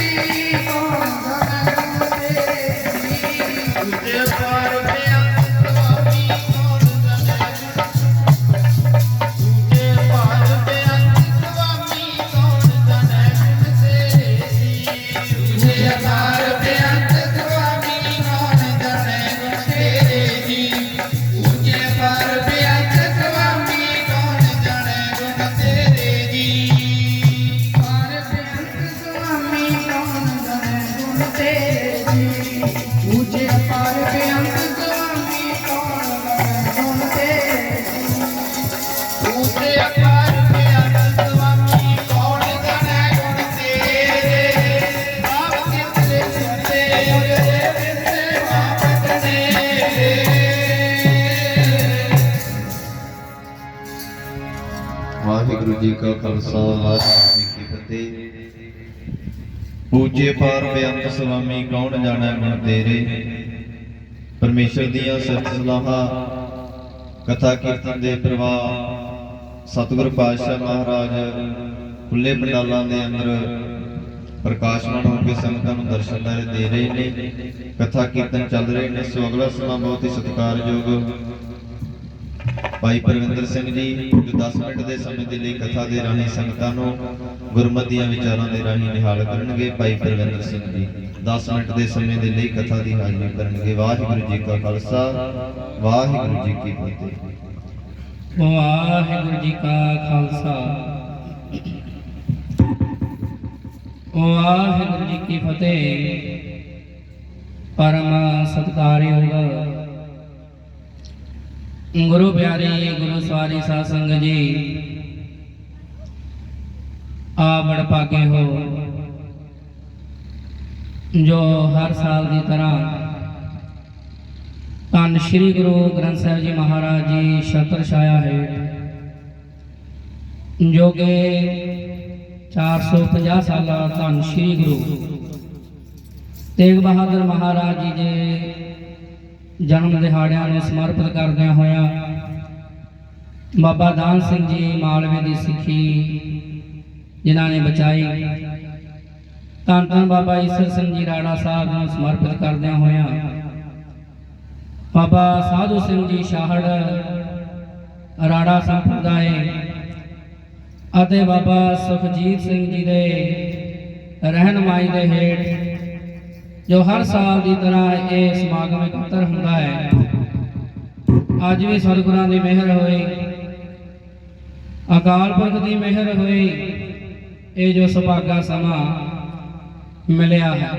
ਜੀ ਕਾ ਖਾਲਸਾ, ਵਾਹਿਗੁਰੂ ਜੀ ਕੀ ਫਤਿਹ। ਪੂਜੇ ਪਾਰ ਬੇਅੰਤ ਸੁਆਮੀ ਕੌਣ ਜਾਣੈ ਗੁਣ ਤੇਰੇ? ਪਰਮੇਸ਼ਰ ਦੀਆਂ ਸੱਚ ਸਲਾਹਾਂ, ਕਥਾ ਕੀਰਤਨ ਦੇ ਪ੍ਰਵਾਹ, ਸਤਿਗੁਰ ਪਾਤਸ਼ਾਹ ਮਹਾਰਾਜ ਖੁੱਲੇ ਪੰਡਾਲਾਂ ਦੇ ਅੰਦਰ ਪ੍ਰਕਾਸ਼ਮਾਨ ਹੋ ਕੇ ਸੰਗਤਾਂ ਨੂੰ ਦਰਸ਼ਨ ਦੇ ਰਹੇ ਨੇ। ਕਥਾ ਕੀਰਤਨ ਚੱਲ ਰਹੇ ਨੇ। ਸੋ ਅਗਲਾ ਸਮਾਂ ਬਹੁਤ ਹੀ ਸਤਿਕਾਰਯੋਗ ਭਾਈ ਪਰਵਿੰਦਰ ਸਿੰਘ ਜੀ, ਜੋ 10 ਮਿੰਟ ਦੇ ਸਮੇਂ ਦੇ ਲਈ ਕਥਾ ਦੇ ਰਾਹੀਂ, ਸੰਗਤਾਂ ਨੂੰ ਗੁਰਮਤਿ ਵਿਚਾਰਾਂ ਦੇ ਰਾਹੀਂ ਨਿਹਾਲ ਕਰਨਗੇ, ਭਾਈ ਪਰਵਿੰਦਰ ਸਿੰਘ ਜੀ। 10 ਮਿੰਟ ਦੇ ਸਮੇਂ ਦੇ ਲਈ ਕਥਾ ਦੀ ਹਾਜ਼ਰੀ ਕਰਨਗੇ ਵਾਹਿਗੁਰੂ ਜੀ ਕਾ ਖਾਲਸਾ, ਵਾਹਿਗੁਰੂ ਜੀ ਕੀ ਫਤਿਹ। ਵਾਹਿਗੁਰੂ ਜੀ ਕਾ ਖਾਲਸਾ। ਵਾਹਿਗੁਰੂ ਜੀ ਕੀ ਫਤਿਹ। ਪਰਮ ਸਤਿਕਾਰਯੋਗ ਗੁਰੂ ਪਿਆਰੇ, ਗੁਰੂ ਸਵਾਰੀ ਸਾਧ ਸੰਗਤ ਜੀ ਆ ਬੜ ਭਾਗੇ ਹੋ, ਜੋ ਹਰ ਸਾਲ ਦੀ ਤਰ੍ਹਾਂ ਧੰਨ ਸ਼੍ਰੀ ਗੁਰੂ ਗ੍ਰੰਥ ਸਾਹਿਬ ਜੀ ਮਹਾਰਾਜ ਜੀ ਛਤਰ ਛਾਇਆ ਹੈ ਜੋ ਕਿ 450 ਸਾਲਾ ਧੰਨ ਸ਼੍ਰੀ ਗੁਰੂ ਤੇਗ ਬਹਾਦਰ ਮਹਾਰਾਜ ਜੀ ਦੇ ਜਨਮ ਦਿਹਾੜਿਆਂ ਨੂੰ ਸਮਰਪਿਤ ਕਰਦਿਆਂ ਹੋਇਆ ਬਾਬਾ ਦਾਨ ਸਿੰਘ ਜੀ ਮਾਲਵੇ ਦੀ ਸਿੱਖੀ ਜਿਨ੍ਹਾਂ ਨੇ ਬਚਾਈ। ਧੰਨ ਧੰਨ ਬਾਬਾ ਈਸਰ ਸਿੰਘ ਜੀ ਰਾੜਾ ਸਾਹਿਬ ਨੂੰ ਸਮਰਪਿਤ ਕਰਦਿਆਂ ਹੋਇਆ ਬਾਬਾ ਸਾਧੂ ਸਿੰਘ ਜੀ ਸ਼ਾਹੜ ਰਾੜਾ ਸੰਪਰਦਾਇ ਅਤੇ ਬਾਬਾ ਸੁਖਜੀਤ ਸਿੰਘ ਜੀ ਦੇ ਰਹਿਨਮਾਈ ਦੇ ਹੇਠ ਜੋ ਹਰ ਸਾਲ ਦੀ ਤਰ੍ਹਾਂ ਇਹ ਸਮਾਗਮ ਇਕੱਤਰ ਹੁੰਦਾ ਹੈ। ਅੱਜ ਵੀ ਸਤਿਗੁਰਾਂ ਦੀ ਮਿਹਰ ਹੋਈ ਅਕਾਲ ਪੁਰਖ ਦੀ ਮਿਹਰ ਹੋਈ ਇਹ ਜੋ ਸੁਭਾਗਾ ਸਮਾਂ ਮਿਲਿਆ ਹੈ।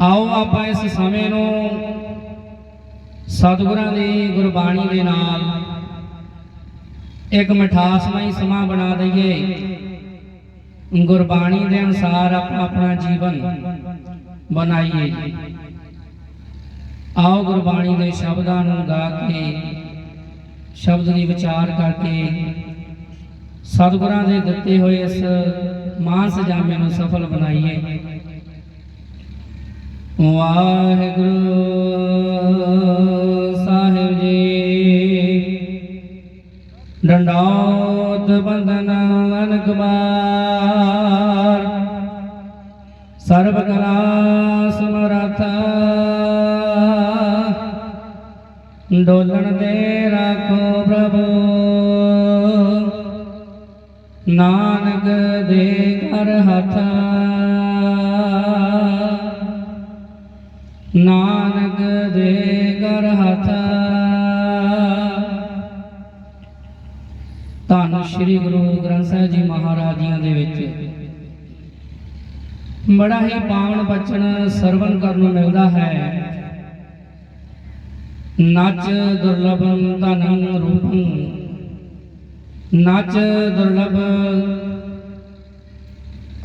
ਆਓ ਆਪਾਂ ਇਸ ਸਮੇਂ ਨੂੰ ਸਤਿਗੁਰਾਂ ਦੀ ਗੁਰਬਾਣੀ ਦੇ ਨਾਲ ਇੱਕ ਮਿਠਾਸਮਈ ਸਮਾਂ ਬਣਾ ਦਈਏ। ਗੁਰਬਾਣੀ ਦੇ ਅਨੁਸਾਰ ਆਪਣਾ ਆਪਣਾ ਜੀਵਨ ਬਣਾਈਏ ਆਓ ਗੁਰਬਾਣੀ ਦੇ ਸ਼ਬਦਾਂ ਨੂੰ ਗਾ ਕੇ, ਸ਼ਬਦ ਦੀ ਵਿਚਾਰ ਕਰਕੇ ਸਤਿਗੁਰਾਂ ਦੇ ਦਿੱਤੇ ਹੋਏ ਇਸ ਮਾਨ ਸਜਾਮੇ ਨੂੰ ਸਫਲ ਬਣਾਈਏ। ਵਾਹਿਗੁਰੂ ਸਾਹਿਬ ਜੀ ਡੰਡਾਉਤ ਬੰਦਨ ਅਨਕਬਾਰ ਸਰਬ ਕਲਾ ਸਮਰਥ। ਡੋਲਣ ਦੇ ਰਾਖੋ ਪ੍ਰਭੂ। ਨਾਨਕ ਦੇ ਕਰ ਹੱਥ। ਨਾਨਕ ਦੇ ਕਰ ਹੱਥ। ਧੰਨ ਸ਼੍ਰੀ ਗੁਰੂ ਗ੍ਰੰਥ ਸਾਹਿਬ ਜੀ ਮਹਾਰਾਜ ਜੀਆਂ ਦੇ ਵਿੱਚ। ਬੜਾ ਹੀ ਪਾਵਨ ਬਚਨ ਸਰਵਨ ਕਰਨ ਨੂੰ ਮਿਲਦਾ ਹੈ। ਨਚ ਦੁਰਲਭੰ ਧਨੰ ਰੂਪੰ, ਨਚ ਦੁਰਲਭ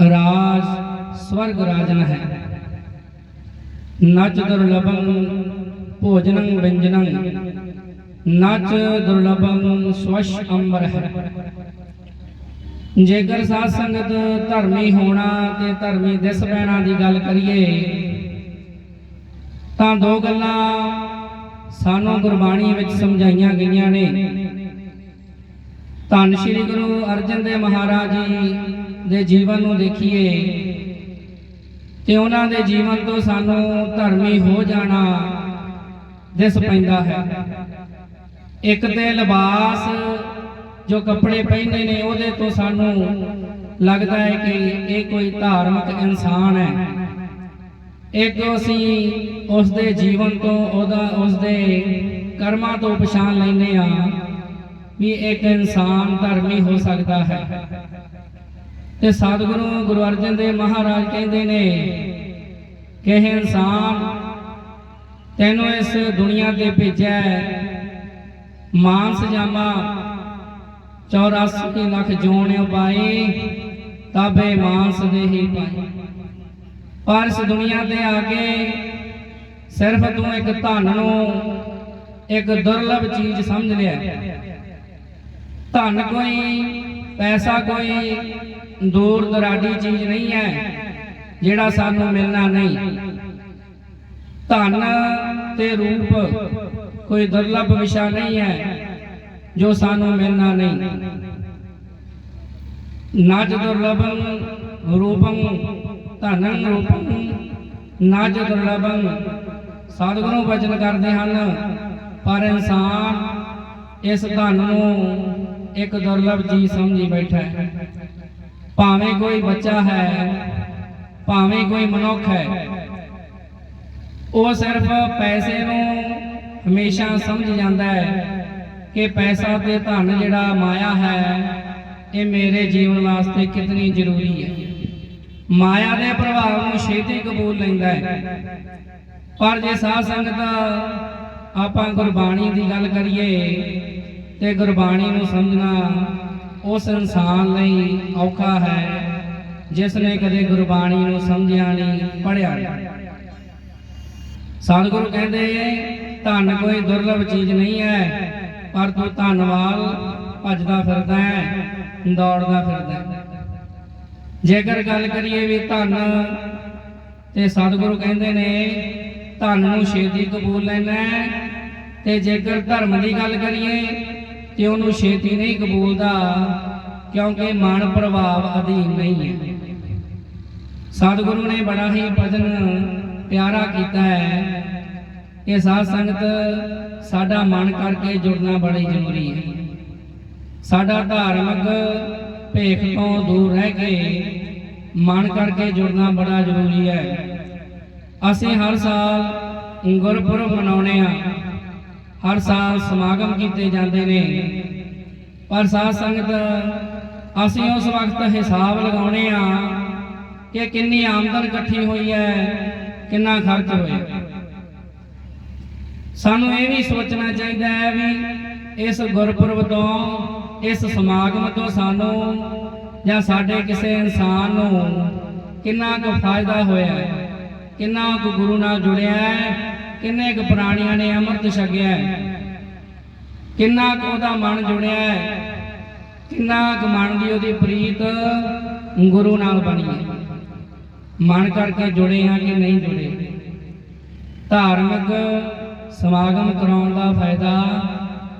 ਰਾਜ ਸਵਰਗ ਰਾਜਨ ਹੈ। ਨਚ ਦੁਰਲਭੰ ਭੋਜਨੰ ਵਿੰਜਨੰ, ਨਚ ਦੁਰਲਭੰ ਸਵਸ਼ ਅੰਬਰ ਹੈ। ਜੇਕਰ ਸਾਧ ਸੰਗਤ ਧਰਮੀ ਹੋਣਾ ਤੇ ਧਰਮੀ ਦਿਸ ਪੈਣਾ ਦੀ ਗੱਲ ਕਰੀਏ, ਤਾਂ ਦੋ ਗੱਲਾਂ ਸਾਨੂੰ ਗੁਰਬਾਣੀ ਵਿੱਚ ਸਮਝਾਈਆਂ ਗਈਆਂ ਨੇ। ਧੰਨ ਸ਼੍ਰੀ ਗੁਰੂ ਅਰਜਨ ਦੇਵ ਮਹਾਰਾਜ ਜੀ ਦੇ ਜੀਵਨ ਨੂੰ ਦੇਖੀਏ, ਤੇ ਉਹਨਾਂ ਦੇ ਜੀਵਨ ਤੋਂ ਸਾਨੂੰ ਧਰਮੀ ਹੋ ਜਾਣਾ ਦਿਸ ਪੈਂਦਾ ਹੈ। ਇੱਕ ਤੇ ਲਿਬਾਸ ਜੋ ਕੱਪੜੇ ਪਹਿਨੇ ਨੇ, ਉਹਦੇ ਤੋਂ ਸਾਨੂੰ ਲੱਗਦਾ ਹੈ ਕਿ ਇਹ ਕੋਈ ਧਾਰਮਿਕ ਇਨਸਾਨ ਹੈ। ਇੱਕ ਅਸੀਂ ਉਸ ਦੇ ਜੀਵਨ ਤੋਂ ਉਹਦਾ ਉਸ ਦੇ ਕਰਮਾਂ ਤੋਂ ਪਛਾਣ ਲੈਂਦੇ ਆ ਵੀ ਇੱਕ ਇਨਸਾਨ ਧਰਮੀ ਹੋ ਸਕਦਾ ਹੈ। ਤੇ ਸਤਿਗੁਰੂ ਗੁਰੂ ਅਰਜਨ ਦੇਵ ਮਹਾਰਾਜ ਕਹਿੰਦੇ ਨੇ ਕਿ ਇਹ ਇਨਸਾਨ ਤੈਨੂੰ ਇਸ ਦੁਨੀਆ ਤੇ ਭੇਜਿਆ ਹੈ। ਮਾਨਸ ਜਾਮਾ 84 ਲੱਖ ਜੋਣਿਓ ਪਾਈ ਤਾਬੇ ਮਾਨਸ ਦੇ ਹੀ ਪਰ ਇਸ ਦੁਨੀਆ ਤੇ ਆ ਕੇ ਸਿਰਫ ਤੂੰ ਇੱਕ ਧਨ ਨੂੰ ਇੱਕ ਦੁਰਲਭ ਚੀਜ਼ ਸਮਝ ਲਿਆ। ਧਨ ਕੋਈ, ਪੈਸਾ ਕੋਈ, ਦੂਰ ਦਰਾਡੀ ਚੀਜ਼ ਨਹੀਂ ਹੈ ਜਿਹੜਾ ਸਾਨੂੰ ਮਿਲਣਾ ਨਹੀਂ। ਧਨ ਤੇ ਰੂਪ ਕੋਈ ਦੁਰਲਭ ਵਿਸ਼ਾ ਨਹੀਂ ਹੈ। ਜੋ ਸਾਨੂੰ ਮਿਲਣਾ ਨਹੀਂ। ਨਜ ਦੁਰਲਭੰ ਰੂਪੰ ਧਨੰ ਰੂਪੰ ਨਜ ਦੁਰਲਭੰ ਸਤਿਗੁਰੂ ਵਚਨ ਕਰਦੇ ਹਨ, ਪਰ ਇਨਸਾਨ ਇਸ ਧਨ ਨੂੰ ਇੱਕ ਦੁਰਲਭ ਜੀ ਸਮਝੀ ਬੈਠਾ ਹੈ। ਭਾਵੇਂ ਕੋਈ ਬੱਚਾ ਹੈ, ਭਾਵੇਂ ਕੋਈ ਮਨੁੱਖ ਹੈ, ਉਹ ਸਿਰਫ ਪੈਸੇ ਨੂੰ ਹਮੇਸ਼ਾ ਸਮਝ ਜਾਂਦਾ ਹੈ। ਕਿ ਪੈਸਾ ਤੇ ਧਨ ਜਿਹੜਾ ਮਾਇਆ ਹੈ, ਇਹ ਮੇਰੇ ਜੀਵਨ ਵਾਸਤੇ ਕਿਤਨੀ ਜ਼ਰੂਰੀ ਹੈ। ਮਾਇਆ ਦੇ ਪ੍ਰਭਾਵ ਨੂੰ ਛੇਤੀ ਕਬੂਲ ਲੈਂਦਾ ਹੈ। ਪਰ ਜੇ ਸਾਧ ਸੰਗਤ ਆਪਾਂ ਗੁਰਬਾਣੀ ਦੀ ਗੱਲ ਕਰੀਏ ਤੇ ਗੁਰਬਾਣੀ ਨੂੰ ਸਮਝਣਾ ਉਸ ਇਨਸਾਨ ਲਈ ਔਖਾ ਹੈ, ਜਿਸ ਨੇ ਕਦੇ ਗੁਰਬਾਣੀ ਨੂੰ ਸਮਝਿਆ ਨਹੀਂ, ਪੜ੍ਹਿਆ ਨਹੀਂ। ਸਤਿਗੁਰੂ ਕਹਿੰਦੇ, ਧਨ ਕੋਈ ਦੁਰਲਭ ਚੀਜ਼ ਨਹੀਂ ਹੈ। ਪਰ ਤੂੰ ਧੰਨਵਾਦ ਭੱਜਦਾ ਫਿਰਦਾ ਹੈ, ਦੌੜਦਾ ਫਿਰਦਾ ਹੈ। ਜੇਕਰ ਗੱਲ ਕਰੀਏ ਵੀ ਧਨ ਤੇ ਸਤਿਗੁਰੂ ਕਹਿੰਦੇ ਨੇ, ਧਨ ਨੂੰ ਛੇਤੀ ਕਬੂਲ ਲੈਣਾ ਤੇ ਜੇਕਰ ਧਰਮ ਦੀ ਗੱਲ ਕਰੀਏ, ਤੇ ਉਹਨੂੰ ਛੇਤੀ ਨਹੀਂ ਕਬੂਲਦਾ, ਕਿਉਂਕਿ ਮਨ ਪ੍ਰਭਾਵ ਅਧੀਨ ਨਹੀਂ ਹੈ। ਸਤਿਗੁਰੂ ਨੇ ਬੜਾ ਹੀ ਭਜਨ ਪਿਆਰਾ ਕੀਤਾ ਹੈ। ਕਿ ਸਾਧ ਸੰਗਤ ਸਾਡਾ ਮਨ ਕਰਕੇ ਜੁੜਨਾ ਬੜੀ ਜ਼ਰੂਰੀ ਹੈ। ਸਾਡਾ ਧਾਰਮਿਕ ਭੇਖ ਤੋਂ ਦੂਰ ਰਹਿ ਕੇ ਮਨ ਕਰਕੇ ਜੁੜਨਾ ਬੜਾ ਜ਼ਰੂਰੀ ਹੈ। ਅਸੀਂ ਹਰ ਸਾਲ ਗੁਰਪੁਰਬ ਮਨਾਉਣੇ ਆ ਹਰ ਸਾਲ ਸਮਾਗਮ ਕੀਤੇ ਜਾਂਦੇ ਨੇ। ਪਰ ਸਾਧ ਸੰਗਤ, ਅਸੀਂ ਉਸ ਵਕਤ ਹਿਸਾਬ ਲਗਾਉਣੇ ਆ ਕਿ ਕਿੰਨੀ ਆਮਦਨ ਇਕੱਠੀ ਹੋਈ ਹੈ, ਕਿੰਨਾ ਖਰਚ ਹੋਇਆ। ਸਾਨੂੰ ਇਹ ਵੀ ਸੋਚਣਾ ਚਾਹੀਦਾ ਹੈ ਵੀ ਇਸ ਗੁਰਪੁਰਬ ਤੋਂ, ਇਸ ਸਮਾਗਮ ਤੋਂ ਸਾਨੂੰ ਜਾਂ ਸਾਡੇ ਕਿਸੇ ਇਨਸਾਨ ਨੂੰ ਕਿੰਨਾ ਕੁ ਫਾਇਦਾ ਹੋਇਆ ਹੈ, ਕਿੰਨਾ ਕੁ ਗੁਰੂ ਨਾਲ ਜੁੜਿਆ ਹੈ, ਕਿੰਨੇ ਕੁ ਪ੍ਰਾਣੀਆਂ ਨੇ ਅੰਮ੍ਰਿਤ ਛਕਿਆ ਹੈ, ਕਿੰਨਾ ਕੁ ਉਹਦਾ ਮਨ ਜੁੜਿਆ ਹੈ, ਕਿੰਨਾ ਕੁ ਮਨ ਦੀ ਉਹਦੀ ਪ੍ਰੀਤ ਗੁਰੂ ਨਾਲ ਬਣੀ ਹੈ। ਮਨ ਕਰਕੇ ਜੁੜੇ ਹਾਂ ਕਿ ਨਹੀਂ ਜੁੜੇ। ਧਾਰਮਿਕ ਸਮਾਗਮ ਕਰਾਉਣ ਦਾ ਫਾਇਦਾ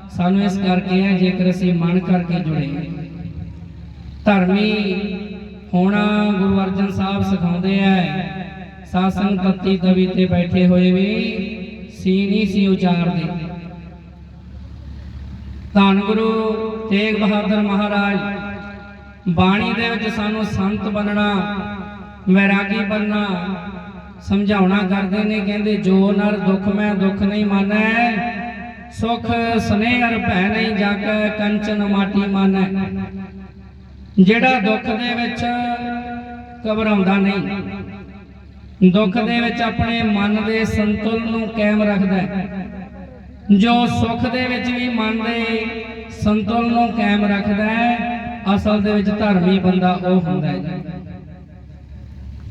ਸਾਨੂੰ ਇਸ ਕਰਕੇ ਹੈ, ਜੇਕਰ ਅਸੀਂ ਮਨ ਕਰਕੇ ਜੁੜੇ। ਧਰਮੀ ਹੋਣਾ ਗੁਰੂ ਅਰਜਨ ਸਾਹਿਬ ਸਿਖਾਉਂਦੇ ਐ ਸਾਸੰਗ ਤਤੀ ਤਵੀ ਤੇ ਬੈਠੇ ਹੋਏ ਵੀ ਸੀ ਨਹੀਂ ਸੀ ਉਚਾਰਦੇ। ਧੰਨ ਗੁਰੂ ਤੇਗ ਬਹਾਦਰ ਮਹਾਰਾਜ, ਬਾਣੀ ਦੇ ਵਿੱਚ ਸਾਨੂੰ ਸੰਤ ਬਣਨਾ, ਵੈਰਾਗੀ ਬਣਨਾ ਸਮਝਾਉਣਾ ਕਰਦੇ ਨੇ, ਕਹਿੰਦੇ ਜੋ ਨਰ ਦੁੱਖ ਮੈਂ ਦੁੱਖ ਨਹੀਂ ਮਾਨੈ, ਸੁਖ ਸਨੇਹ ਭੈ ਨਹੀਂ ਜਾਗੈ, ਕੰਚਨ ਮਾਟੀ ਮਾਨੈ। ਜਿਹੜਾ ਦੁੱਖ ਦੇ ਵਿੱਚ ਘਬਰਾਉਂਦਾ ਨਹੀਂ, ਦੁੱਖ ਦੇ ਵਿੱਚ ਆਪਣੇ ਮਨ ਦੇ ਸੰਤੁਲਨ ਨੂੰ ਕਾਇਮ ਰੱਖਦਾ ਜੋ ਸੁੱਖ ਦੇ ਵਿੱਚ ਵੀ ਮਨ ਦੇ ਸੰਤੁਲਨ ਨੂੰ ਕਾਇਮ ਰੱਖਦਾ ਅਸਲ ਦੇ ਵਿੱਚ ਧਰਮੀ ਬੰਦਾ ਉਹ ਹੁੰਦਾ ਹੈ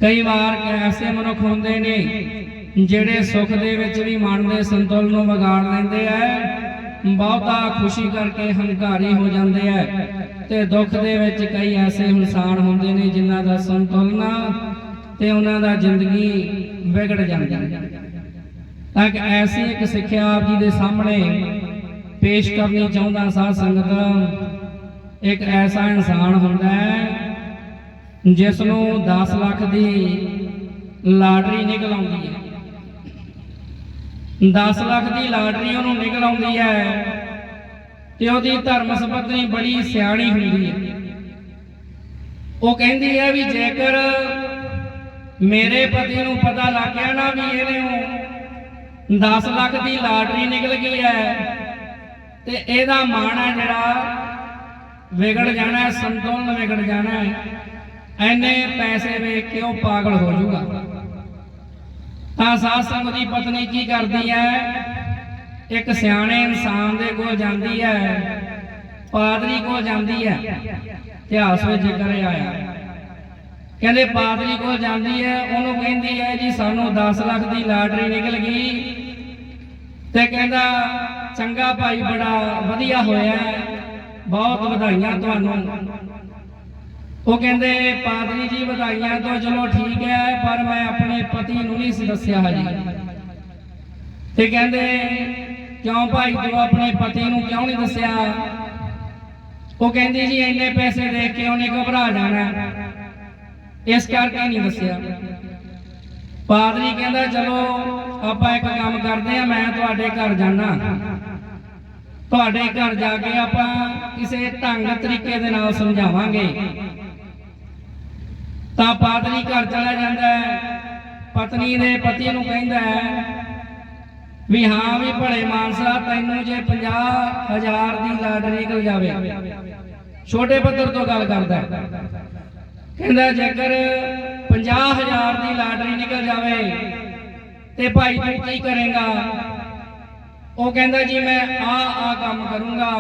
ਕਈ ਵਾਰ ਐਸੇ ਮਨੁੱਖ ਹੁੰਦੇ ਨੇ ਜਿਹੜੇ ਸੁੱਖ ਦੇ ਵਿੱਚ ਵੀ ਮਨ ਦੇ ਸੰਤੁਲਨ ਨੂੰ ਵਿਗਾੜ ਲੈਂਦੇ ਆ, ਬਹੁਤਾ ਖੁਸ਼ੀ ਕਰਕੇ ਹੰਕਾਰੀ ਹੋ ਜਾਂਦੇ ਆ ਤੇ ਦੁੱਖ ਦੇ ਵਿੱਚ ਕਈ ਐਸੇ ਇਨਸਾਨ ਹੁੰਦੇ ਨੇ ਜਿਨ੍ਹਾਂ ਦਾ ਸੰਤੁਲਨ ਤੇ ਉਹਨਾਂ ਦਾ ਜ਼ਿੰਦਗੀ ਵਿਗੜ ਜਾਂਦੀ ਹੈ। ਤਾਂ ਕਿ ਐਸੀ ਇੱਕ ਸਿੱਖਿਆ ਆਪ ਜੀ ਦੇ ਸਾਹਮਣੇ ਪੇਸ਼ ਕਰਨੀ ਚਾਹੁੰਦਾ ਸਾਧ ਸੰਗਤ, ਇੱਕ ਐਸਾ ਇਨਸਾਨ ਹੁੰਦਾ ਹੈ ਜਿਸ ਨੂੰ 10 ਲੱਖ ਦੀ ਲਾਟਰੀ ਨਿਕਲ ਆਉਂਦੀ ਹੈ। 10 ਲੱਖ ਦੀ ਲਾਟਰੀ ਉਹਨੂੰ ਨਿਕਲ ਆਉਂਦੀ ਹੈ ਤੇ ਉਹਦੀ ਧਰਮ ਸੁਪਤਨੀ ਬੜੀ ਸਿਆਣੀ ਹੁੰਦੀ ਹੈ। ਉਹ ਕਹਿੰਦੀ ਹੈ ਵੀ ਜੇਕਰ ਮੇਰੇ ਪਤੀ ਨੂੰ ਪਤਾ ਲੱਗ ਗਿਆ ਨਾ ਵੀ ਇਹਨੇ 10 ਲੱਖ ਦੀ ਲਾਟਰੀ ਨਿਕਲ ਗਈ ਹੈ ਤੇ ਇਹਦਾ ਮਾਣ ਹੈ ਜਿਹੜਾ ਵਿਗੜ ਜਾਣਾ ਹੈ, ਸੰਤੁਲਨ ਵਿਗੜ ਜਾਣਾ ਹੈ। ਐਨੇ ਪੈਸੇ ਵੇਖ ਕੇ ਉਹ ਪਾਗਲ ਹੋ ਜਾਊਗਾ। ਤਾਂ ਸਾਧ ਸੰਗਤ ਦੀ ਪਤਨੀ ਕੀ ਕਰਦੀ ਹੈ ਇੱਕ ਸਿਆਣੇ ਇਨਸਾਨ ਦੇ ਕੋਲ ਜਾਂਦੀ ਹੈ ਪਾਦਰੀ ਕੋਲ ਜਾਂਦੀ ਹੈ ਇਤਿਹਾਸ ਵਿੱਚ ਜ਼ਿਕਰ ਆਇਆ। ਕਹਿੰਦੇ ਪਾਦਰੀ ਕੋਲ ਜਾਂਦੀ ਹੈ ਉਹਨੂੰ ਕਹਿੰਦੀ ਹੈ ਜੀ, ਸਾਨੂੰ 10 ਲੱਖ ਦੀ ਲਾਟਰੀ ਨਿਕਲ ਗਈ। ਤੇ ਕਹਿੰਦਾ, ਚੰਗਾ ਭਾਈ, ਬੜਾ ਵਧੀਆ ਹੋਇਆ। ਬਹੁਤ ਵਧਾਈਆਂ ਤੁਹਾਨੂੰ। ਉਹ ਕਹਿੰਦੇ, ਪਾਦਰੀ ਜੀ, ਵਧਾਈਆਂ ਤੋਂ ਚਲੋ ਠੀਕ ਹੈ, ਪਰ ਮੈਂ ਆਪਣੇ ਪਤੀ ਨੂੰ ਨਹੀਂ ਸੀ ਦੱਸਿਆ ਹਜੇ। ਤੇ ਕਹਿੰਦੇ, ਕਿਉਂ ਭਾਈ, ਤੂੰ ਆਪਣੇ ਪਤੀ ਨੂੰ ਕਿਉਂ ਨਹੀਂ ਦੱਸਿਆ? ਉਹ ਕਹਿੰਦੀ, ਜੀ, ਇੰਨੇ ਪੈਸੇ ਦੇ ਕੇ ਉਹਨੇ ਘਬਰਾ ਜਾਣਾ। ਇਸ ਕਰਕੇ ਨਹੀਂ ਦੱਸਿਆ। ਪਾਦਰੀ ਕਹਿੰਦਾ, ਚਲੋ, ਆਪਾਂ ਇੱਕ ਕੰਮ ਕਰਦੇ ਆ ਮੈਂ ਤੁਹਾਡੇ ਘਰ ਜਾਣਾ। ਤੁਹਾਡੇ ਘਰ ਜਾ ਕੇ ਆਪਾਂ ਕਿਸੇ ਢੰਗ ਤਰੀਕੇ ਦੇ ਨਾਲ ਸਮਝਾਵਾਂਗੇ। ਤਾਂ ਪਾਦਰੀ ਘਰ ਚਲਾ ਜਾਂਦਾ ਹੈ। ਪਤਨੀ ਦੇ ਪਤੀ ਨੂੰ ਕਹਿੰਦਾ ਹੈ ਵੀ ਹਾਂ ਵੀ ਭਲੇ ਮਾਨਸਾ, ਤੈਨੂੰ ਜੇ 50000 ਦੀ ਲਾਟਰੀ ਨਿਕਲ ਜਾਵੇ। ਛੋਟੇ ਪੱਧਰ ਤੋਂ ਗੱਲ ਕਰਦਾ ਕਹਿੰਦਾ, ਜੇਕਰ 50000 ਦੀ ਲਾਟਰੀ ਨਿਕਲ ਜਾਵੇ ਤੇ ਭਾਈ ਤੂੰ ਕੀ ਕਰੇਗਾ? ਉਹ ਕਹਿੰਦਾ, ਜੀ, ਮੈਂ ਆ ਆ ਕੰਮ ਕਰੂੰਗਾ,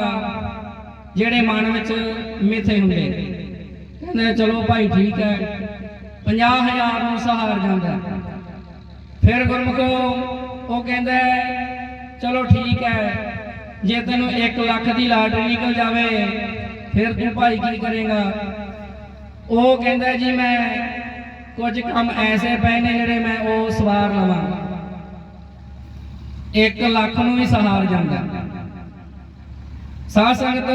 ਜਿਹੜੇ ਮਨ ਵਿੱਚ ਮਿੱਥੇ ਹੁੰਦੇ ਕਹਿੰਦਾ ਚਲੋ ਭਾਈ ਠੀਕ ਹੈ। 50000 ਨੂੰ ਸਹਾਰ ਜਾਂਦਾ। ਫਿਰ ਗੁਰਮੁਖੋ ਉਹ ਕਹਿੰਦਾ ਚਲੋ ਠੀਕ ਹੈ, ਜੇ ਤੈਨੂੰ 1 ਲੱਖ ਦੀ ਲਾਟਰੀ ਨਿਕਲ ਜਾਵੇ, ਫਿਰ ਤੂੰ ਭਾਈ ਕੀ ਕਰੇਗਾ? ਉਹ ਕਹਿੰਦਾ ਜੀ ਮੈਂ ਕੁਝ ਕੰਮ ਐਸੇ ਪਏ ਨੇ ਜਿਹੜੇ ਮੈਂ ਉਹ ਸਵਾਰ ਲਵਾਂ। 1 ਲੱਖ ਨੂੰ ਵੀ ਸਹਾਰ ਜਾਂਦਾ। ਸਾਧ ਸੰਗਤ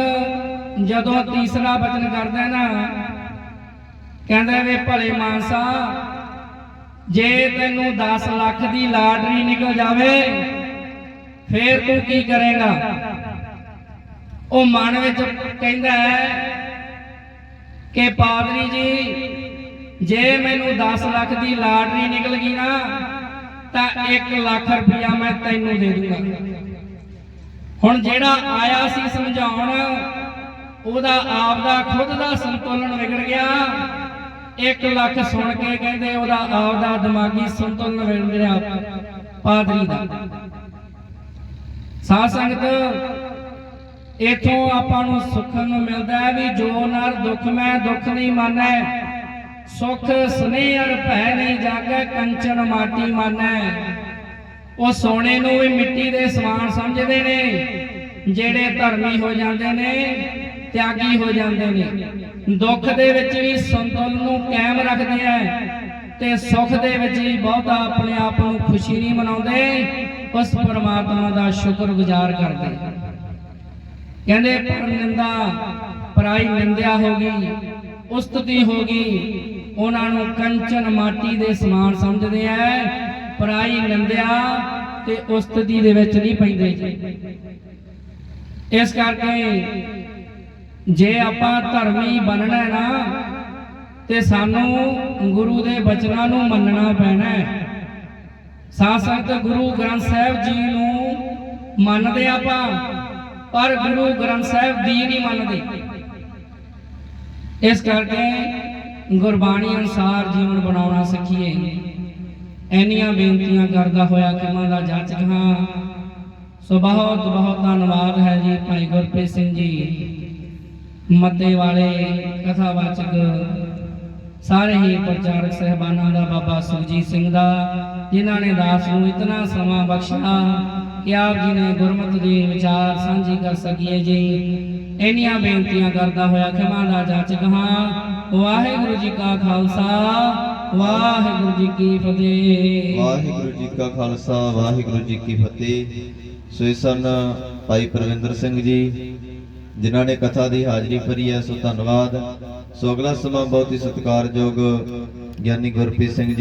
ਜਦੋਂ ਤੀਸਰਾ ਬਚਨ ਕਰਦਾ ਨਾ ਕਹਿੰਦਾ ਵੇ ਭਲੇ ਮਾਨਸਾ, ਜੇ ਤੈਨੂੰ 10 ਲੱਖ ਦੀ ਲਾਟਰੀ ਨਿਕਲ ਜਾਵੇ, ਫੇਰ ਤੂੰ ਕੀ ਕਰੇਗਾ? ਉਹ ਮਨ ਵਿੱਚ ਕਹਿੰਦਾ ਹੈ ਕਿ ਪਾਦਰੀ ਜੀ, ਜੇ ਮੈਨੂੰ 10 ਲੱਖ ਦੀ ਲਾਟਰੀ ਨਿਕਲ ਗਈ ਨਾ, ਤਾਂ 1 ਲੱਖ ਰੁਪਇਆ ਮੈਂ ਤੈਨੂੰ ਦੇ ਦੂੰਗਾ। ਹੁਣ ਜਿਹੜਾ ਆਇਆ ਸੀ ਸਮਝਾਉਣ, ਉਹਦਾ ਆਪ ਦਾ ਖੁਦ ਦਾ ਸੰਤੁਲਨ ਵਿਗੜ ਗਿਆ। 1 ਲੱਖ ਸੁਣ ਕੇ ਕਹਿੰਦੇ ਉਹਦਾ ਆਪ ਦਿਮਾਗੀ ਸੰਤੁਲਨ ਵਿਗੜ ਗਿਆ ਪਾਦਰੀ ਦਾ। ਸਾਧ ਸੰਗਤ, ਇਥੋਂ ਆਪਾਂ ਨੂੰ ਸੁੱਖਨ ਨੂੰ ਮਿਲਦਾ ਹੈ ਵੀ ਜੋ ਨਰ ਦੁੱਖ ਮੈਂ ਦੁੱਖ ਨਹੀਂ ਮੰਨੈ, ਸੁਖ ਸਨੇਹ ਅਰ ਭੈ ਨਹੀਂ ਜਾਗੈ, ਕੰਚਨ ਮਾਟੀ ਮੰਨੈ। ਉਹ ਸੋਨੇ ਨੂੰ ਵੀ ਮਿੱਟੀ ਦੇ ਸਮਾਨ ਸਮਝਦੇ ਨੇ, ਜਿਹੜੇ ਧਰਮੀ ਹੋ ਜਾਂਦੇ ਨੇ ਤਿਆਗੀ ਹੋ ਜਾਂਦੇ ਨੇ। ਦੁੱਖ ਦੇ ਵਿੱਚ ਵੀ ਸੰਤੁਲਨ ਨੂੰ ਕਾਇਮ ਰੱਖਦੇ ਆ ਤੇ ਸੁੱਖ ਦੇ ਵਿੱਚ ਵੀ ਬਹੁਤਾ ਆਪਣੇ ਆਪ ਨੂੰ ਖੁਸ਼ੀ ਨਹੀਂ ਮਨਾਉਂਦੇ। ਉਸ ਪਰਮਾਤਮਾ ਦਾ ਸ਼ੁਕਰਗੁਜ਼ਾਰ ਕਰਦੇ। ਕਹਿੰਦੇ, ਪਰ ਪਰਾਈ ਨਿੰਦਿਆ ਹੋ ਗਈ, ਉਸਤਤੀ ਹੋ ਗਈ। ਉਹਨਾਂ ਨੂੰ ਕੰਚਨ ਮਾਟੀ ਦੇ ਸਮਾਨ ਸਮਝਦੇ ਐ ਪਰਾਈ ਨਿੰਦਿਆ ਤੇ ਉਸਤਤੀ ਦੇ ਵਿੱਚ ਨਹੀਂ ਪੈਂਦੇ। ਇਸ ਕਰਕੇ ਜੇ ਆਪਾਂ ਧਰਮੀ ਬਣਨਾ ਹੈ ਨਾ, ਤੇ ਸਾਨੂੰ ਗੁਰੂ ਦੇ ਬਚਨਾਂ ਨੂੰ ਮੰਨਣਾ ਪੈਣਾ ਹੈ। ਸਾਥ ਸੰਗਤ ਗੁਰੂ ਗ੍ਰੰਥ ਸਾਹਿਬ ਜੀ ਨੂੰ ਮੰਨਦੇ ਆਪਾਂ, ਪਰ ਗੁਰੂ ਗ੍ਰੰਥ ਸਾਹਿਬ ਦੀ ਨਹੀਂ ਮੰਨਦੇ। ਇਸ ਕਰਕੇ ਗੁਰਬਾਣੀ ਅਨੁਸਾਰ ਜੀਵਨ ਬਣਾਉਣਾ ਸਿੱਖੀਏ। ਐਨੀਆਂ ਬੇਨਤੀਆਂ ਕਰਦਾ ਹੋਇਆ ਕਿਮਾਂ ਦਾ ਜਾਚਕ ਹਾਂ। ਸੋ ਬਹੁਤ ਬਹੁਤ ਧੰਨਵਾਦ ਹੈ ਜੀ ਭਾਈ ਗੁਰਪ੍ਰੀਤ ਸਿੰਘ ਜੀ। ਮੱਤੇ ਵਾਲੇ ਕਥਾਵਾਚਕ ਸਾਰੇ ਹੀ ਪ੍ਰਚਾਰਕ ਸਹਿਬਾਨਾਂ ਦਾ ਬਾਬਾ ਸੁਖਜੀਤ ਸਿੰਘ ਦਾ, ਜਿਨ੍ਹਾਂ ਨੇ ਦਾਸ ਨੂੰ ਇਤਨਾ ਸਮਾਂ ਬਖਸ਼ਿਆ ਕਿ ਆਪ ਜੀ ਨੇ ਗੁਰਮਤਿ ਦੇ ਵਿਚਾਰ ਸਾਂਝੀ ਕਰ ਸਕੀਏ ਜੀ। ਇੰਨੀਆਂ ਬੇਨਤੀਆਂ ਕਰਦਾ ਹੋਇਆ ਖਿਮਾ ਦਾ ਜਾਚਕ ਹਾਂ, ਵਾਹਿਗੁਰੂ ਜੀ ਕਾ ਖਾਲਸਾ, ਵਾਹਿਗੁਰੂ ਜੀ ਕੀ ਫਤਿਹ। ਵਾਹਿਗੁਰੂ ਜੀ ਕਾ ਖਾਲਸਾ, ਵਾਹਿਗੁਰੂ ਜੀ ਕੀ ਫਤਿਹ। ਸੋ ਸਨ ਭਾਈ ਪ੍ਰਵਿੰਦਰ ਸਿੰਘ ਜੀ ਜਿਨ੍ਹਾਂ ਨੇ ਕਥਾ ਦੀ ਹਾਜ਼ਰੀ ਭਰੀ ਹੈ, ਸੋ ਧੰਨਵਾਦ। ਸੋ ਅਗਲਾ ਸਮਾਂ ਬਹੁਤ ਹੀ ਸਤਿਕਾਰਯੋਗ ਗਿਆਨੀ ਗੁਰਪ੍ਰੀਤ ਸਿੰਘ ਜੀ